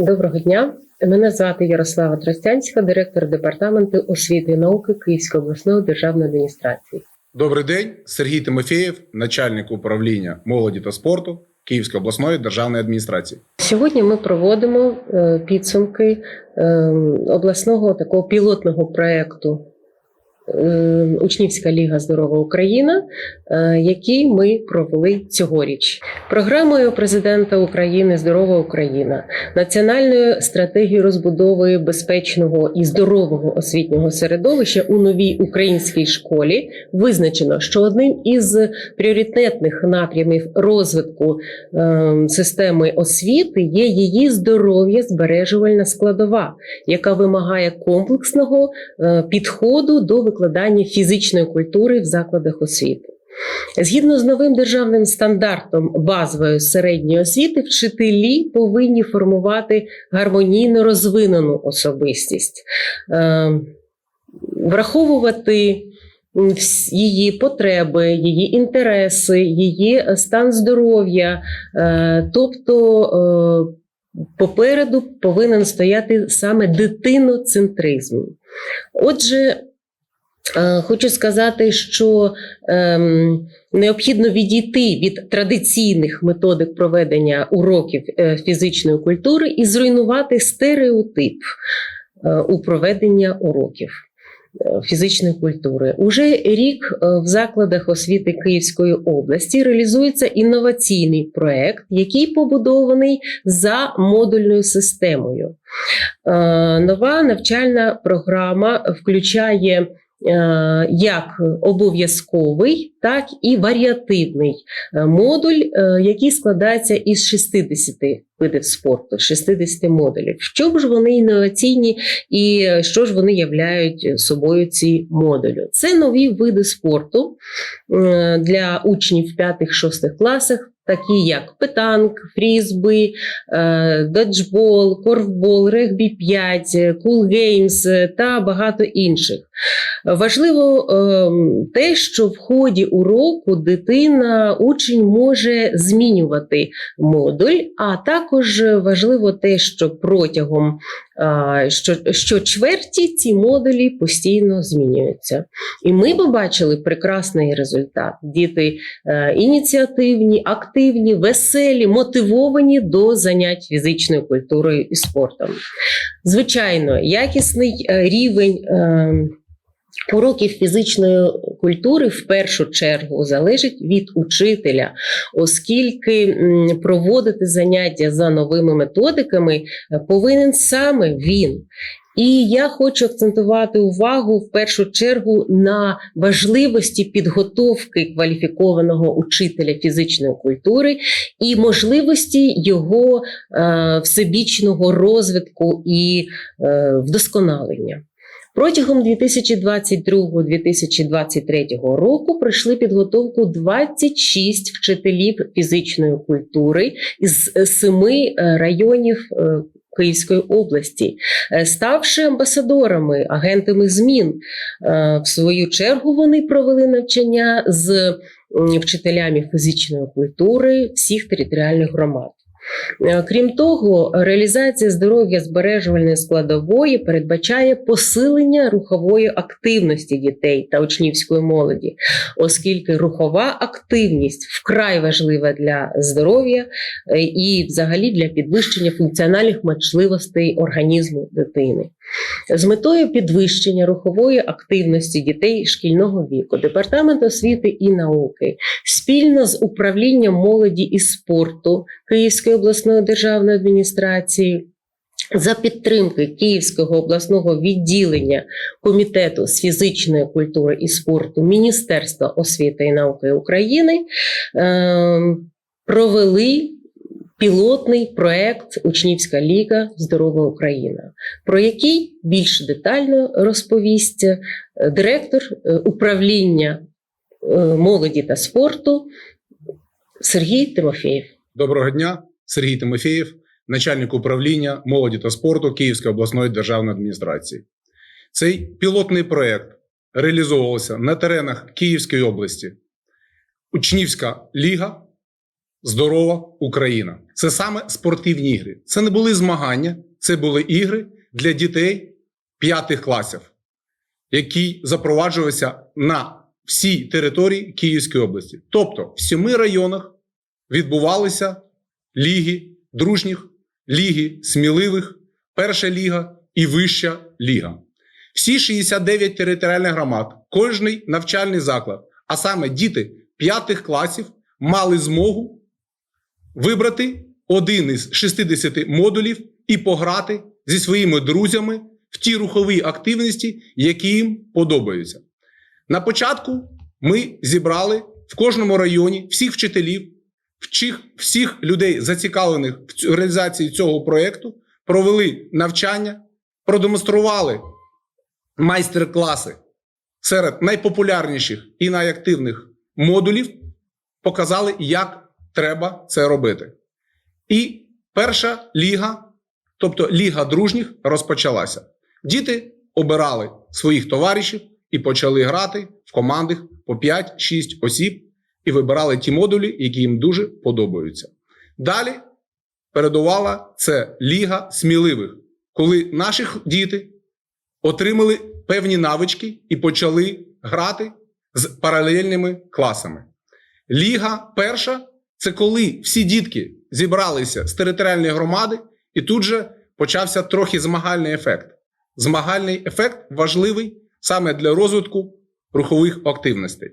Доброго дня. Мене звати Ярослава Тростянська, директор департаменту освіти і науки Київської обласної державної адміністрації. Добрий день, Сергій Тимофєєв, начальник управління молоді та спорту Київської обласної державної адміністрації. Сьогодні ми проводимо е, підсумки е, обласного такого пілотного проєкту е, Учнівська ліга Здорова Україна, е, який ми провели цьогоріч. Програмою президента України Здорова Україна, національною стратегією розбудови безпечного і здорового освітнього середовища у новій українській школі визначено, що одним із пріоритетних напрямів розвитку е, системи освіти є її здоров'я збережувальна складова, яка вимагає комплексного е, підходу до викладання фізичної культури в закладах освіти. Згідно з новим державним стандартом базової середньої освіти, вчителі повинні формувати гармонійно розвинену особистість, е, враховувати її потреби, її інтереси, її е, стан здоров'я. Е, Тобто е, попереду повинен стояти саме дитиноцентризм. Отже, Хочу сказати, що ем, необхідно відійти від традиційних методик проведення уроків е, фізичної культури і зруйнувати стереотип е, у проведення уроків е, фізичної культури. Уже рік е, в закладах освіти Київської області реалізується інноваційний проект, який побудований за модульною системою. Е, Нова навчальна програма включає е, як обов'язковий, так і варіативний е, модуль, е, який складається із 60 видів спорту, 60 модулів. Що ж вони інноваційні і е, що ж вони являють собою ці модулі? Це нові види спорту е, для учнів в 5-6 класах. Такі як питанк, фрізби, е, доджбол, корфбол, регбі 5, кулгеймс та багато інших. Важливо ем, те, що в ході уроку дитина, учень може змінювати модуль, а також важливо те, що протягом що, що чверті ці модулі постійно змінюються. І ми побачили прекрасний результат. Діти е, ініціативні, активні, веселі, мотивовані до занять фізичною культурою і спортом. Звичайно, якісний е, рівень. Уроків фізичної культури в першу чергу залежить від учителя, оскільки проводити заняття за новими методиками е, повинен саме він. І я хочу акцентувати увагу в першу чергу на важливості підготовки кваліфікованого учителя фізичної культури і можливості його е, всебічного розвитку і е, вдосконалення. Протягом 2022-2023 року пройшли підготовку 26 вчителів фізичної культури із семи е, районів е, Київської області, е, ставши амбасадорами, агентами змін. В свою чергу вони провели навчання з вчителями фізичної культури всіх територіальних громад. Е, Крім того, реалізація здоров'я збережувальної складової передбачає посилення рухової активності дітей та учнівської молоді, оскільки рухова активність вкрай важлива для здоров'я е, і, взагалі, для підвищення функціональних можливостей організму дитини. З метою підвищення рухової активності дітей шкільного віку Департамент освіти і науки спільно з управлінням молоді і спорту Київської обласної державної адміністрації. За підтримки Київського обласного відділення Комітету з фізичної культури і спорту Міністерства освіти і науки України ем, провели пілотний проект Учнівська ліга Здорова Україна, про який більш детально розповість е, директор е, управління е, молоді та спорту Сергій Тимофєєв. Доброго дня, Сергій Тимофєєв, начальник управління молоді та спорту Київської обласної державної адміністрації. Цей пілотний проект реалізовувався на теренах Київської області. Учнівська ліга здорова Україна. Це саме спортивні ігри. Це не були змагання, це були ігри для дітей п'ятих класів, які запроваджувалися на всій території Київської області. Тобто в семи районах відбувалися ліги дружніх, ліги сміливих, перша ліга і вища ліга. Всі 69 територіальних громад, кожний навчальний заклад, а саме діти п'ятих класів, мали змогу вибрати один із 60 модулів і пограти зі своїми друзями в ті рухові активності, які їм подобаються. На початку ми зібрали в кожному районі всіх вчителів, всіх людей, зацікавлених в реалізації цього проєкту, провели навчання, продемонстрували майстер-класи серед найпопулярніших і найактивних модулів, показали, як треба це робити. І перша ліга, тобто Ліга дружніх, розпочалася. Діти обирали своїх товаришів і почали грати в командах по 5-6 осіб і вибирали ті модулі, які їм дуже подобаються. Далі передувала це Ліга сміливих, коли наші діти отримали певні навички і почали грати з паралельними класами. Ліга перша це коли всі дітки зібралися з територіальної громади, і тут же почався трохи змагальний ефект. Змагальний ефект важливий саме для розвитку рухових активностей.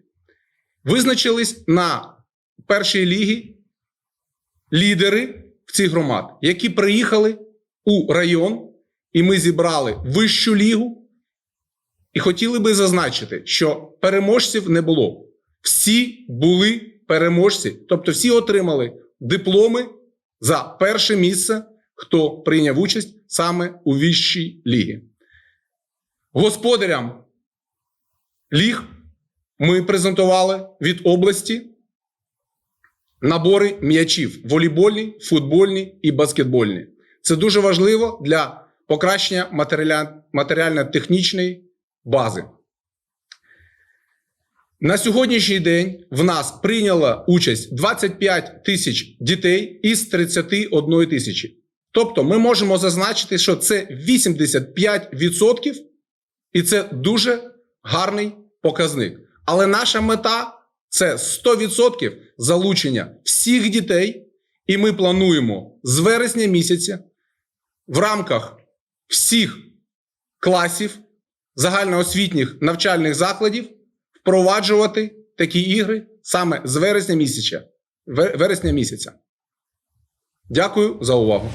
Визначились на першій лігі лідери в цих громад, які приїхали у район, і ми зібрали вищу лігу. І хотіли би зазначити, що переможців не було. Всі були переможці, тобто всі отримали дипломи за перше місце, хто прийняв участь саме у вищій лігі. Господарям ліг ми презентували від області набори м'ячів: волейбольні, футбольні і баскетбольні. Це дуже важливо для покращення матеріально-технічної бази. На сьогоднішній день в нас прийняло участь 25 тисяч дітей із 31 тисячі. Тобто ми можемо зазначити, що це 85%, і це дуже гарний показник. Але наша мета це 100% залучення всіх дітей, і ми плануємо з вересня місяця в рамках всіх класів загальноосвітніх навчальних закладів впроваджувати такі ігри саме з вересня місяця. Ве- вересня місяця. Дякую за увагу.